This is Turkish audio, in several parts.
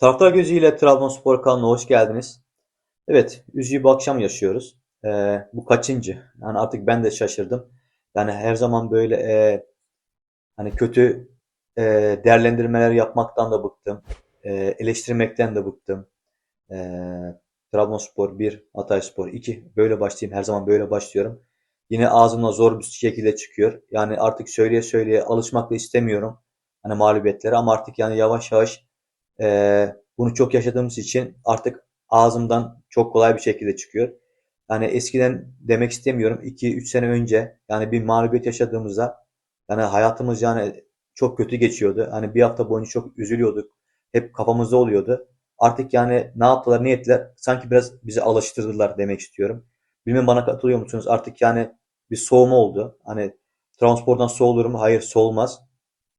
Taraftar gözüyle Trabzonspor kanalına hoş geldiniz. Evet, üzücü bir akşam yaşıyoruz. Ee, bu kaçıncı? Yani artık ben de şaşırdım. Yani her zaman böyle e, hani kötü e, değerlendirmeler yapmaktan da bıktım. E, eleştirmekten de bıktım. E, Trabzonspor 1, Hatayspor 2. Böyle başlayayım. Her zaman böyle başlıyorum. Yine ağzımdan zor bir şekilde çıkıyor. Yani artık söyleye söyleye alışmak da istemiyorum. Hani mağlubiyetlere ama artık yani yavaş yavaş ee, bunu çok yaşadığımız için artık ağzımdan çok kolay bir şekilde çıkıyor. Yani eskiden demek istemiyorum 2-3 sene önce yani bir mağlubiyet yaşadığımızda yani hayatımız yani çok kötü geçiyordu. Hani bir hafta boyunca çok üzülüyorduk. Hep kafamızda oluyordu. Artık yani ne yaptılar, ne ettiler? Sanki biraz bizi alıştırdılar demek istiyorum. Bilmem bana katılıyor musunuz? Artık yani bir soğuma oldu. Hani transpordan soğulur mu? Hayır soğumaz.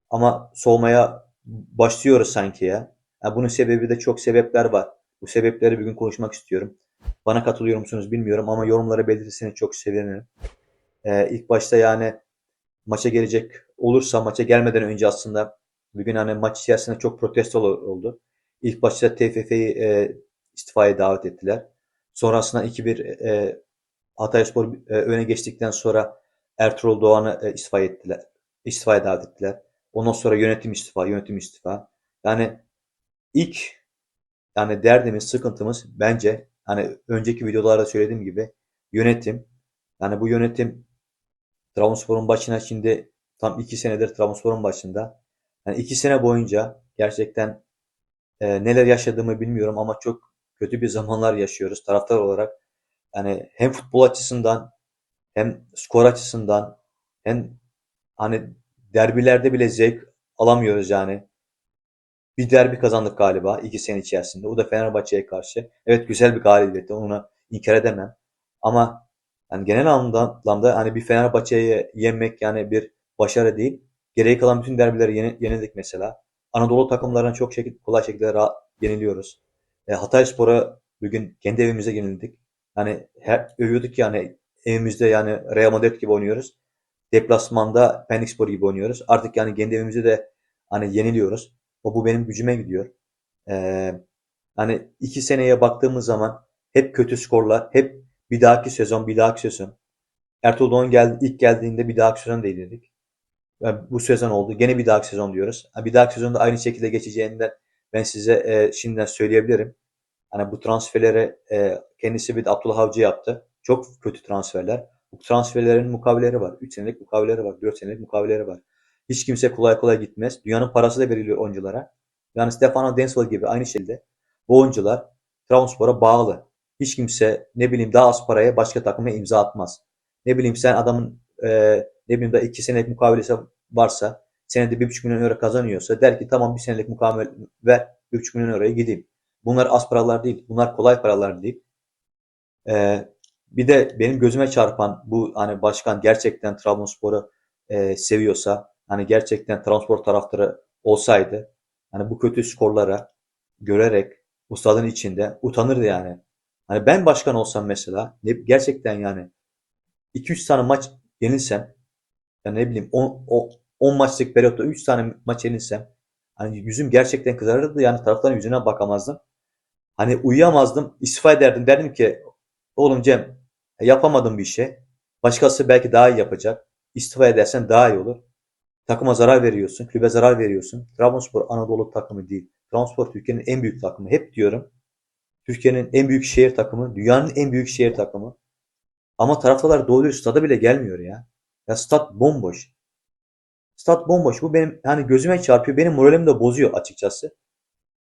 Ama soğumaya başlıyoruz sanki ya. Ya bunun sebebi de çok sebepler var. Bu sebepleri bir gün konuşmak istiyorum. Bana katılıyor musunuz bilmiyorum ama yorumlara belirtirseniz çok sevinirim. Ee, ilk başta yani maça gelecek olursa maça gelmeden önce aslında bugün hani maç içerisinde çok protesto oldu. İlk başta TFF'yi e, istifaya davet ettiler. Sonrasında 2-1 e, Hatayspor e, öne geçtikten sonra Ertuğrul Doğan'ı e, istifa ettiler. İstifaya davet ettiler. Ondan sonra yönetim istifa, yönetim istifa. Yani ilk yani derdimiz, sıkıntımız bence hani önceki videolarda söylediğim gibi yönetim. Yani bu yönetim Trabzonspor'un başına şimdi tam iki senedir Trabzonspor'un başında. Yani iki sene boyunca gerçekten e, neler yaşadığımı bilmiyorum ama çok kötü bir zamanlar yaşıyoruz taraftar olarak. Yani hem futbol açısından hem skor açısından hem hani derbilerde bile zevk alamıyoruz yani. Bir derbi kazandık galiba iki sene içerisinde. O da Fenerbahçe'ye karşı. Evet güzel bir galibiyetti. Onu inkar edemem. Ama yani genel anlamda hani bir Fenerbahçe'ye yenmek yani bir başarı değil. Geriye kalan bütün derbileri yeni, yenildik mesela. Anadolu takımlarına çok şekilde, kolay şekilde rahat yeniliyoruz. E, Hatayspor'a bugün kendi evimizde yenildik. Yani her, övüyorduk yani evimizde yani Real Madrid gibi oynuyoruz. Deplasmanda Pendikspor gibi oynuyoruz. Artık yani kendi evimizde de hani yeniliyoruz. O bu benim gücüme gidiyor. Ee, hani iki seneye baktığımız zaman hep kötü skorlar, hep bir dahaki sezon, bir dahaki sezon. Ertuğrul Doğan geldi, ilk geldiğinde bir dahaki sezon değil dedik. Yani bu sezon oldu. Gene bir dahaki sezon diyoruz. Bir dahaki sezonda aynı şekilde geçeceğinden ben size e, şimdiden söyleyebilirim. Hani bu transferleri e, kendisi bir de Abdullah Avcı yaptı. Çok kötü transferler. Bu transferlerin mukaveleri var. 3 senelik mukaveleri var. 4 senelik mukaveleri var. Hiç kimse kolay kolay gitmez. Dünyanın parası da veriliyor oyunculara. Yani Stefano Denswell gibi aynı şekilde bu oyuncular Trabzonspor'a bağlı. Hiç kimse ne bileyim daha az paraya başka takıma imza atmaz. Ne bileyim sen adamın e, ne bileyim da iki senelik mukavelesi varsa senede bir buçuk milyon euro kazanıyorsa der ki tamam bir senelik mukavele ver bir buçuk milyon euroya gideyim. Bunlar az paralar değil. Bunlar kolay paralar değil. E, bir de benim gözüme çarpan bu hani başkan gerçekten Trabzonspor'u e, seviyorsa hani gerçekten transport taraftarı olsaydı hani bu kötü skorlara görerek ustadın içinde utanırdı yani. Hani ben başkan olsam mesela ne, gerçekten yani 2-3 tane maç yenilsem ya ne bileyim 10, 10 maçlık periyotta 3 tane maç yenilsem hani yüzüm gerçekten kızarırdı yani taraftarın yüzüne bakamazdım. Hani uyuyamazdım, istifa ederdim. Derdim ki oğlum Cem yapamadım bir şey. Başkası belki daha iyi yapacak. İstifa edersen daha iyi olur. Takıma zarar veriyorsun, kulübe zarar veriyorsun. Trabzonspor Anadolu takımı değil. Trabzonspor Türkiye'nin en büyük takımı. Hep diyorum. Türkiye'nin en büyük şehir takımı, dünyanın en büyük şehir takımı. Ama taraftarlar doğru dürüst stada bile gelmiyor ya. Ya stat bomboş. Stat bomboş. Bu benim hani gözüme çarpıyor. Benim moralimi de bozuyor açıkçası.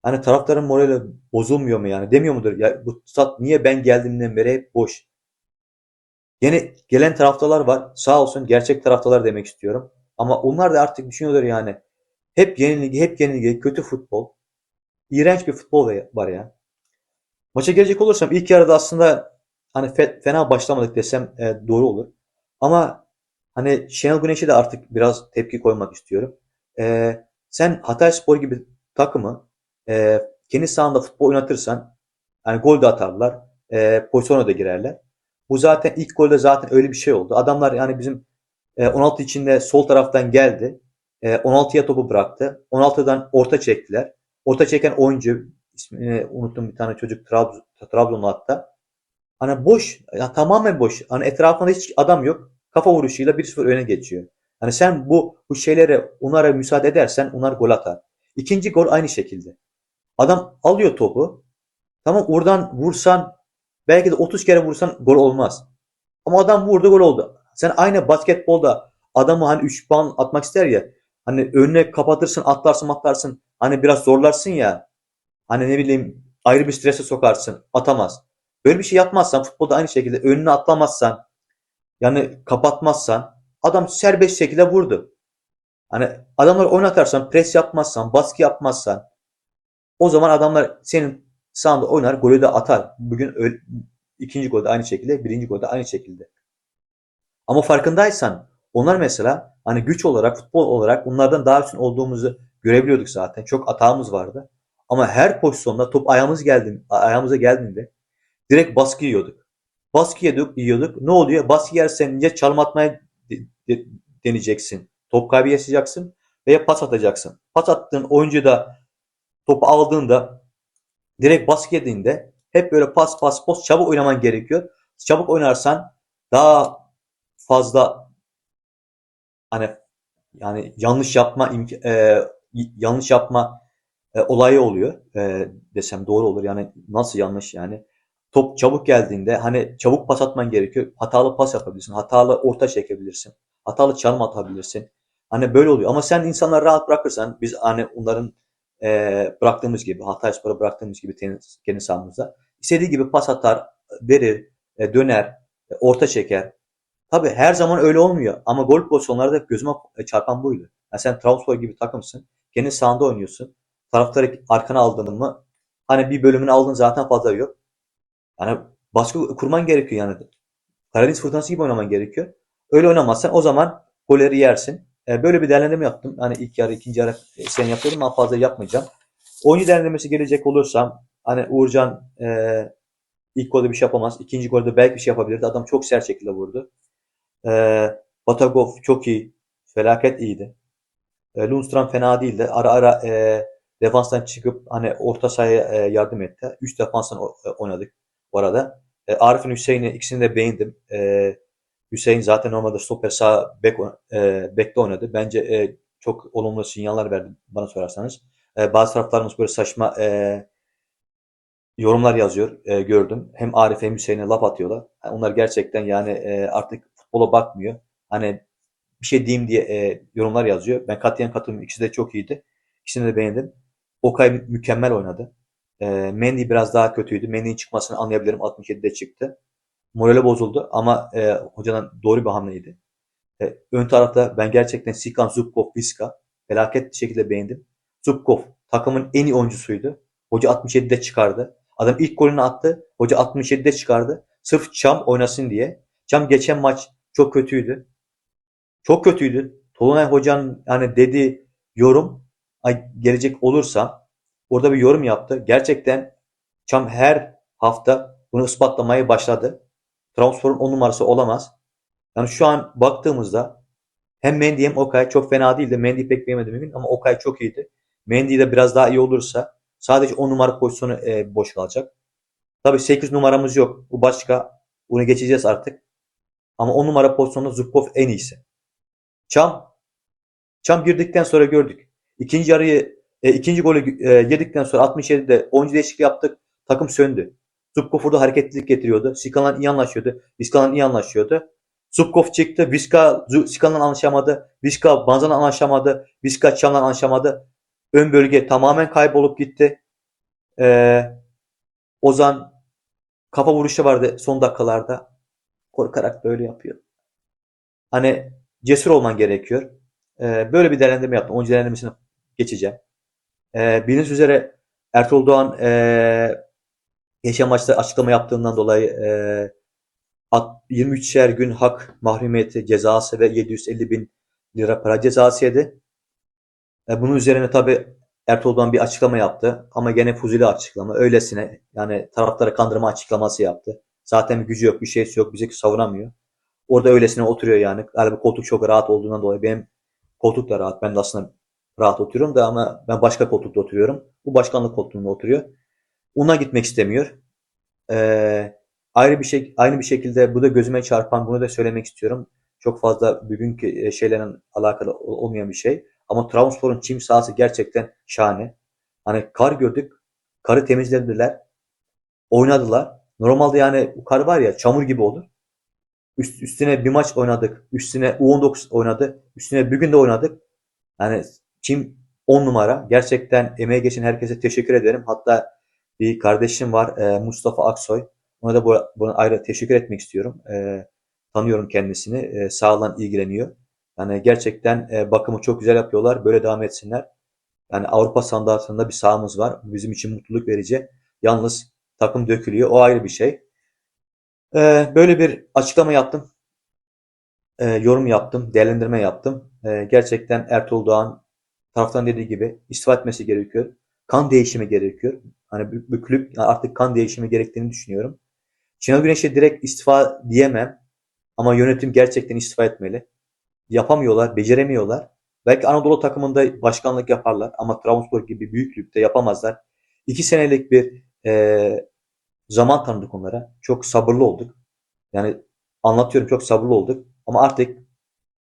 Hani taraftarın morali bozulmuyor mu yani? Demiyor mudur? Ya bu stat niye ben geldiğimden beri hep boş? Yine gelen taraftarlar var. Sağ olsun gerçek taraftarlar demek istiyorum. Ama onlar da artık düşünüyorlar yani. Hep yenilgi, hep yenilgi, kötü futbol. İğrenç bir futbol var ya. Maça gelecek olursam ilk yarıda aslında hani fena başlamadık desem e, doğru olur. Ama hani Şenol Güneş'e de artık biraz tepki koymak istiyorum. E, sen Hatay Spor gibi takımı e, kendi sahanda futbol oynatırsan hani gol de atarlar, e, pozisyona da girerler. Bu zaten ilk golde zaten öyle bir şey oldu. Adamlar yani bizim 16 e, içinde sol taraftan geldi. 16'ya e, topu bıraktı. 16'dan orta çektiler. Orta çeken oyuncu ismini unuttum bir tane çocuk Trabzon, Trabzonlu hatta. Hani boş, ya tamamen boş. Hani etrafında hiç adam yok. Kafa vuruşuyla 1-0 öne geçiyor. Hani sen bu bu şeylere onlara müsaade edersen onlar gol atar. İkinci gol aynı şekilde. Adam alıyor topu. Tamam oradan vursan belki de 30 kere vursan gol olmaz. Ama adam vurdu gol oldu. Sen aynı basketbolda adamı hani 3 puan atmak ister ya. Hani önüne kapatırsın, atlarsın, atlarsın. Hani biraz zorlarsın ya. Hani ne bileyim ayrı bir strese sokarsın. Atamaz. Böyle bir şey yapmazsan futbolda aynı şekilde önüne atlamazsan yani kapatmazsan adam serbest şekilde vurdu. Hani adamları oynatarsan, pres yapmazsan, baskı yapmazsan o zaman adamlar senin sahanda oynar, golü de atar. Bugün öyle, ikinci golde aynı şekilde, birinci golde aynı şekilde. Ama farkındaysan onlar mesela hani güç olarak, futbol olarak bunlardan daha üstün olduğumuzu görebiliyorduk zaten. Çok atağımız vardı. Ama her pozisyonda top ayağımız geldi, ayağımıza geldiğinde direkt baskı yiyorduk. Baskı yiyorduk, yiyorduk. Ne oluyor? Baskı yersen ya çalım atmaya de- de- deneyeceksin. Top kaybı yaşayacaksın veya pas atacaksın. Pas attığın oyuncu da topu aldığında direkt baskı yediğinde hep böyle pas pas pas çabuk oynaman gerekiyor. Çabuk oynarsan daha fazla hani yani yanlış yapma e, yanlış yapma e, olayı oluyor e, desem doğru olur. Yani nasıl yanlış yani? Top çabuk geldiğinde hani çabuk pas atman gerekiyor. Hatalı pas yapabilirsin. Hatalı orta çekebilirsin. Hatalı çalım atabilirsin. Hani böyle oluyor. Ama sen insanları rahat bırakırsan biz hani onların e, bıraktığımız gibi Hatayspor'a bıraktığımız gibi tenis, kendi sahamızda istediği gibi pas atar, verir, e, döner, e, orta çeker. Tabii her zaman öyle olmuyor ama gol pozisyonlarda hep gözüme çarpan buydu. Yani sen Trabzonspor gibi takımsın. Kendi sahanda oynuyorsun. Taraftarı arkana aldın mı hani bir bölümünü aldın zaten fazla yok. Yani baskı kurman gerekiyor yani. Karadeniz Fırtınası gibi oynaman gerekiyor. Öyle oynamazsan o zaman golleri yersin. E, böyle bir değerlendirme yaptım. Hani ilk yarı, ikinci yarı e, sen yapıyordum ama fazla yapmayacağım. Oyuncu değerlendirmesi gelecek olursam hani Uğurcan e, ilk golde bir şey yapamaz. İkinci golde belki bir şey yapabilirdi. Adam çok sert şekilde vurdu. E, Batagov çok iyi. Felaket iyiydi. E, Lundstram fena değildi. Ara ara e, defanstan çıkıp hani orta sahaya e, yardım etti. Üç defanstan e, oynadık bu arada. E, Arif'in Hüseyin'i ikisini de beğendim. E, Hüseyin zaten normalde stoper sağ bek, e, bekte oynadı. Bence e, çok olumlu sinyaller verdi bana sorarsanız. E, bazı taraftarımız böyle saçma e, yorumlar yazıyor e, gördüm. Hem Arif hem Hüseyin'e laf atıyorlar. Yani onlar gerçekten yani e, artık futbola bakmıyor. Hani bir şey diyeyim diye e, yorumlar yazıyor. Ben katiyen katılmıyorum. İkisi de çok iyiydi. İkisini de beğendim. Okay mü- mükemmel oynadı. E, Mendy biraz daha kötüydü. Mendy'nin çıkmasını anlayabilirim. 67'de çıktı. Morali bozuldu ama e, hocanın doğru bir hamleydi. E, ön tarafta ben gerçekten Sikan, Zubkov, Viska felaket şekilde beğendim. Zubkov takımın en iyi oyuncusuydu. Hoca 67'de çıkardı. Adam ilk golünü attı. Hoca 67'de çıkardı. Sırf Çam oynasın diye. Çam geçen maç çok kötüydü. Çok kötüydü. Tolunay Hoca'nın hani dediği yorum gelecek olursa orada bir yorum yaptı. Gerçekten Çam her hafta bunu ispatlamaya başladı. Trabzonspor'un on numarası olamaz. Yani şu an baktığımızda hem Mendy hem Okay çok fena değildi. Mendy'yi pek beğenmedim bugün ama Okay çok iyiydi. Mendy de biraz daha iyi olursa sadece 10 numara pozisyonu e, boş kalacak. Tabii 8 numaramız yok. Bu başka. Bunu geçeceğiz artık. Ama 10 numara pozisyonunda Zubkov en iyisi. Çam. Çam girdikten sonra gördük. İkinci yarıyı e, ikinci golü e, yedikten sonra 67'de oyuncu değişikliği yaptık. Takım söndü. Zubkov burada hareketlilik getiriyordu. Sikan'la iyi anlaşıyordu. Vizca'la iyi anlaşıyordu. Zubkov çıktı. Vizca Zu- Sikan'la anlaşamadı. Vizca Banzan'la anlaşamadı. Vizca Çam'la anlaşamadı. Ön bölge tamamen kaybolup gitti. Ee, Ozan kafa vuruşu vardı son dakikalarda. Korkarak böyle yapıyor. Hani cesur olman gerekiyor. Ee, böyle bir değerlendirme yaptım. Oyuncu değerlendirmesine geçeceğim. Ee, bildiğiniz üzere Ertuğrul Doğan ee, geçen maçta açıklama yaptığından dolayı at- 23'er gün hak mahrumiyeti cezası ve 750 bin lira para cezası yedi. E, bunun üzerine tabii Ertuğrul Doğan bir açıklama yaptı ama gene fuzuli açıklama. Öylesine yani taraftarı kandırma açıklaması yaptı. Zaten bir gücü yok, bir şeysi yok, bizi savunamıyor. Orada öylesine oturuyor yani. Galiba koltuk çok rahat olduğundan dolayı benim koltuk da rahat. Ben de aslında rahat oturuyorum da ama ben başka koltukta oturuyorum. Bu başkanlık koltuğunda oturuyor. Una gitmek istemiyor. Ee, ayrı bir şey, aynı bir şekilde bu da gözüme çarpan, bunu da söylemek istiyorum. Çok fazla bugünkü e, şeylerin alakalı ol- olmayan bir şey. Ama Trabzonspor'un çim sahası gerçekten şahane. Hani kar gördük, karı temizlediler, oynadılar. Normalde yani kar var ya çamur gibi olur. Üst, üstüne bir maç oynadık, üstüne U19 oynadı, üstüne bir gün de oynadık. Yani çim 10 numara. Gerçekten emeği geçen herkese teşekkür ederim. Hatta bir kardeşim var e, Mustafa Aksoy. Ona da bu, buna ayrı teşekkür etmek istiyorum. E, tanıyorum kendisini. E, sağlam ilgileniyor. Yani gerçekten e, bakımı çok güzel yapıyorlar. Böyle devam etsinler. Yani Avrupa standartında bir sahamız var. Bizim için mutluluk verici. Yalnız takım dökülüyor. O ayrı bir şey. E, böyle bir açıklama yaptım. E, yorum yaptım. Değerlendirme yaptım. E, gerçekten Ertuğrul Doğan taraftan dediği gibi istifa etmesi gerekiyor. Kan değişimi gerekiyor. Hani bu kulüp artık kan değişimi gerektiğini düşünüyorum. Şenol Güneş'e direkt istifa diyemem. Ama yönetim gerçekten istifa etmeli. Yapamıyorlar, beceremiyorlar. Belki Anadolu takımında başkanlık yaparlar ama Trabzonspor gibi büyük ligde yapamazlar. İki senelik bir e, zaman tanıdık onlara. Çok sabırlı olduk. Yani anlatıyorum çok sabırlı olduk. Ama artık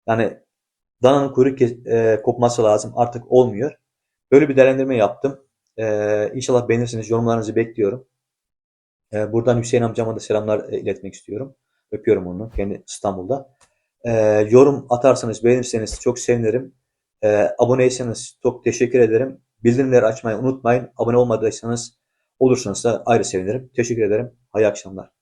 yani dananın kuyruk e, kopması lazım. Artık olmuyor. Böyle bir değerlendirme yaptım. E, inşallah beğenirsiniz. Yorumlarınızı bekliyorum. E, buradan Hüseyin amcama da selamlar e, iletmek istiyorum. Öpüyorum onu. Kendi İstanbul'da. E, yorum atarsanız, beğenirseniz çok sevinirim. E, aboneyseniz çok teşekkür ederim. Bildirimleri açmayı unutmayın. Abone olmadıysanız olursanız da ayrı sevinirim. Teşekkür ederim. Hayırlı akşamlar.